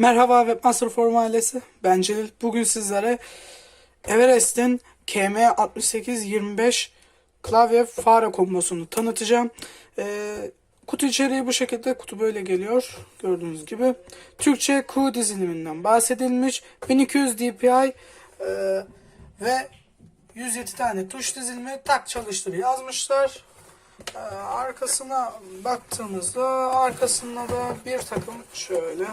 Merhaba Webmaster Forum ailesi. Ben Celil. Bugün sizlere Everest'in KM6825 klavye fare kombosunu tanıtacağım. Ee, kutu içeriği bu şekilde. Kutu böyle geliyor. Gördüğünüz gibi. Türkçe Q diziliminden bahsedilmiş. 1200 DPI e, ve 107 tane tuş dizilimi tak çalıştır yazmışlar. Ee, arkasına baktığımızda arkasında da bir takım şöyle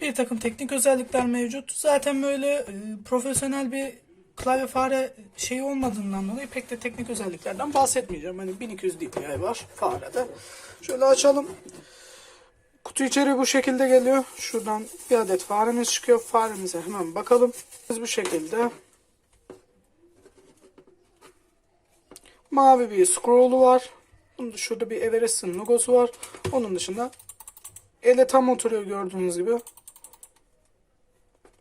bir takım teknik özellikler mevcut. Zaten böyle e, profesyonel bir klavye fare şeyi olmadığından dolayı pek de teknik özelliklerden bahsetmeyeceğim. Hani 1200 DPI var farede. Şöyle açalım. Kutu içeri bu şekilde geliyor. Şuradan bir adet faremiz çıkıyor. Faremize hemen bakalım. Biz bu şekilde Mavi bir scroll'u var. Bunun da şurada bir Everest'in logosu var. Onun dışında ele tam oturuyor gördüğünüz gibi.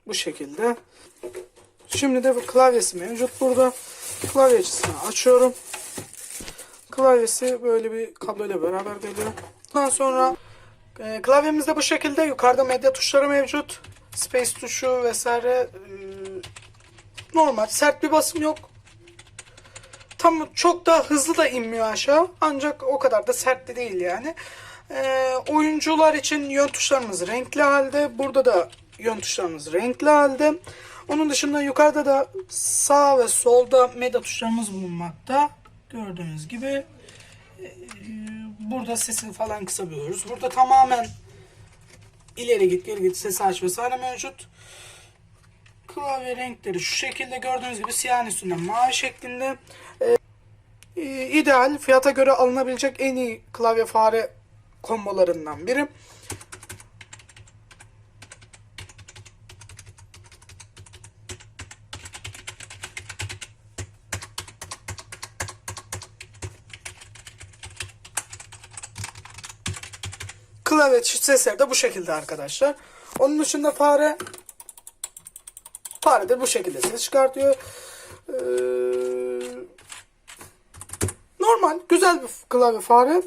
Bu şekilde. Şimdi de klavyesi mevcut burada. Klavye açısını açıyorum. Klavyesi böyle bir kabloyla beraber geliyor. Ondan sonra e, klavyemizde bu şekilde yukarıda medya tuşları mevcut. Space tuşu vesaire e, normal. Sert bir basım yok tam çok da hızlı da inmiyor aşağı. Ancak o kadar da sert de değil yani. Ee, oyuncular için yön tuşlarımız renkli halde. Burada da yön tuşlarımız renkli halde. Onun dışında yukarıda da sağ ve solda medya tuşlarımız bulunmakta. Gördüğünüz gibi. Ee, burada sesini falan kısabiliyoruz. Burada tamamen ileri git geri git sesi aç vesaire mevcut. Klavye renkleri şu şekilde gördüğünüz gibi siyah üstünde mavi şeklinde. Ee, ideal fiyata göre alınabilecek en iyi klavye fare kombolarından biri. Klavye sesleri de bu şekilde arkadaşlar. Onun dışında fare fare de bu şekilde ses çıkartıyor. Ee, normal, güzel bir klavye fare.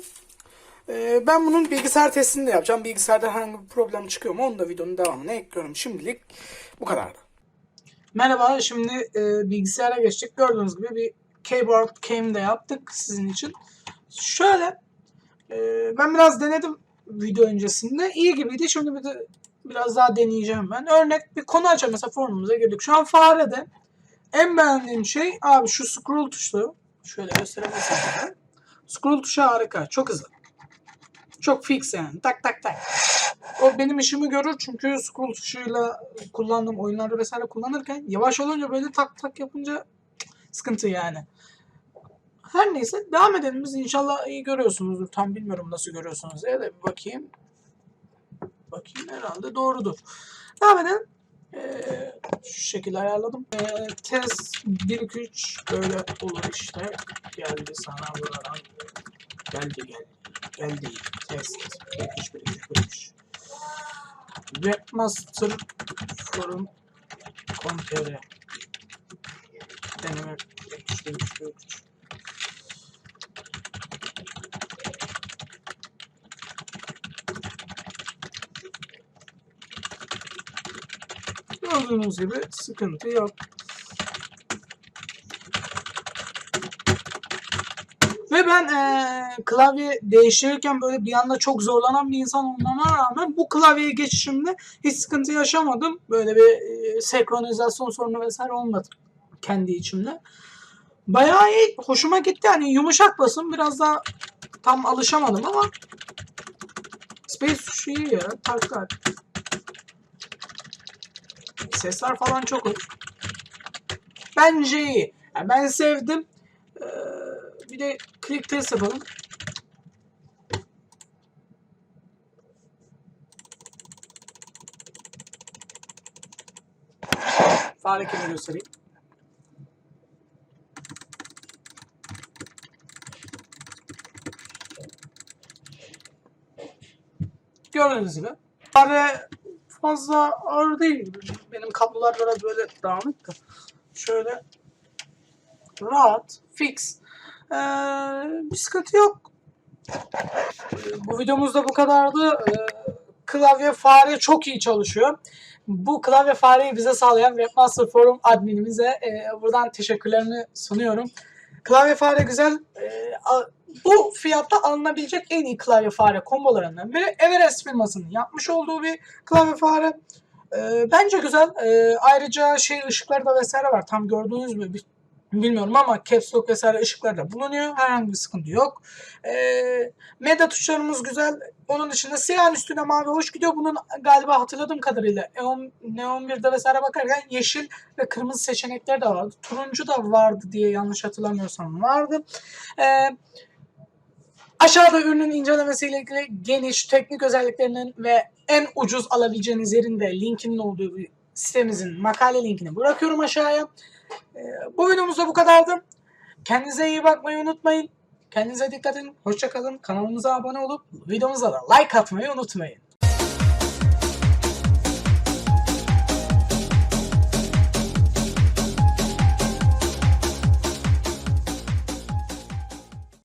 Ee, ben bunun bilgisayar testini de yapacağım. Bilgisayarda herhangi bir problem çıkıyor mu onu da videonun devamına ekliyorum. Şimdilik bu kadardı. Merhaba, şimdi e, bilgisayara geçtik. Gördüğünüz gibi bir keyboard cam de yaptık sizin için. Şöyle, e, ben biraz denedim video öncesinde. İyi gibiydi. Şimdi bir de biraz daha deneyeceğim ben. Örnek bir konu açalım. Mesela forumumuza girdik. Şu an farede en beğendiğim şey abi şu scroll tuşu. Şöyle gösterebilirsem. size. Scroll tuşu harika. Çok hızlı. Çok fix yani. Tak tak tak. O benim işimi görür çünkü scroll tuşuyla kullandığım oyunlarda vesaire kullanırken yavaş olunca böyle tak tak yapınca sıkıntı yani. Her neyse devam edelim biz inşallah iyi görüyorsunuzdur. Tam bilmiyorum nasıl görüyorsunuz diye de bir bakayım. Bakayım herhalde doğrudur. Devam edelim. Ee, şu şekilde ayarladım. Ee, test 1 2 3 böyle olur işte. Geldi sana buradan. Geldi geldi. Geldi. Test 1 2 3 1 2 3 1 3. Webmaster forum kompere deneme 1 Gördüğünüz gibi sıkıntı yok. Ve ben eee, klavye değiştirirken böyle bir anda çok zorlanan bir insan olmama rağmen bu klavyeye geçişimde hiç sıkıntı yaşamadım. Böyle bir eee, senkronizasyon sorunu vesaire olmadı kendi içimde. Bayağı iyi, hoşuma gitti. Hani yumuşak basın biraz daha tam alışamadım ama Space tuşu iyi ya. Tak tak. Sesler falan çok. Bence iyi. Yani ben sevdim. Ee, bir de click test yapalım. Fare kemiği göstereyim. Gördüğünüz gibi. Fare fazla ağır değil. Benim kablolar biraz böyle dağınık da. Şöyle rahat, fix. Ee, bir sıkıntı yok. Ee, bu videomuz da bu kadardı. Ee, klavye fare çok iyi çalışıyor. Bu klavye fareyi bize sağlayan Webmaster Forum adminimize e, buradan teşekkürlerimi sunuyorum. Klavye fare güzel. E, a- bu fiyatta alınabilecek en iyi klavye fare kombolarından biri. Everest firmasının yapmış olduğu bir klavye fare. E, bence güzel. E, ayrıca şey ışıkları da vesaire var. Tam gördüğünüz mü bi- bilmiyorum ama caps lock vesaire ışıkları da bulunuyor. Herhangi bir sıkıntı yok. E, medya tuşlarımız güzel. Onun dışında siyahın üstüne mavi hoş gidiyor. Bunun galiba hatırladığım kadarıyla Neon, Neon 1'de vesaire bakarken yeşil ve kırmızı seçenekler de vardı. Turuncu da vardı diye yanlış hatırlamıyorsam vardı. Ee, aşağıda ürünün incelemesiyle ilgili geniş teknik özelliklerinin ve en ucuz alabileceğiniz yerin de linkinin olduğu bir sitemizin makale linkini bırakıyorum aşağıya. Ee, bu videomuz da bu kadardı. Kendinize iyi bakmayı unutmayın. Kendinize dikkat edin. Hoşçakalın. Kanalımıza abone olup videomuza da like atmayı unutmayın.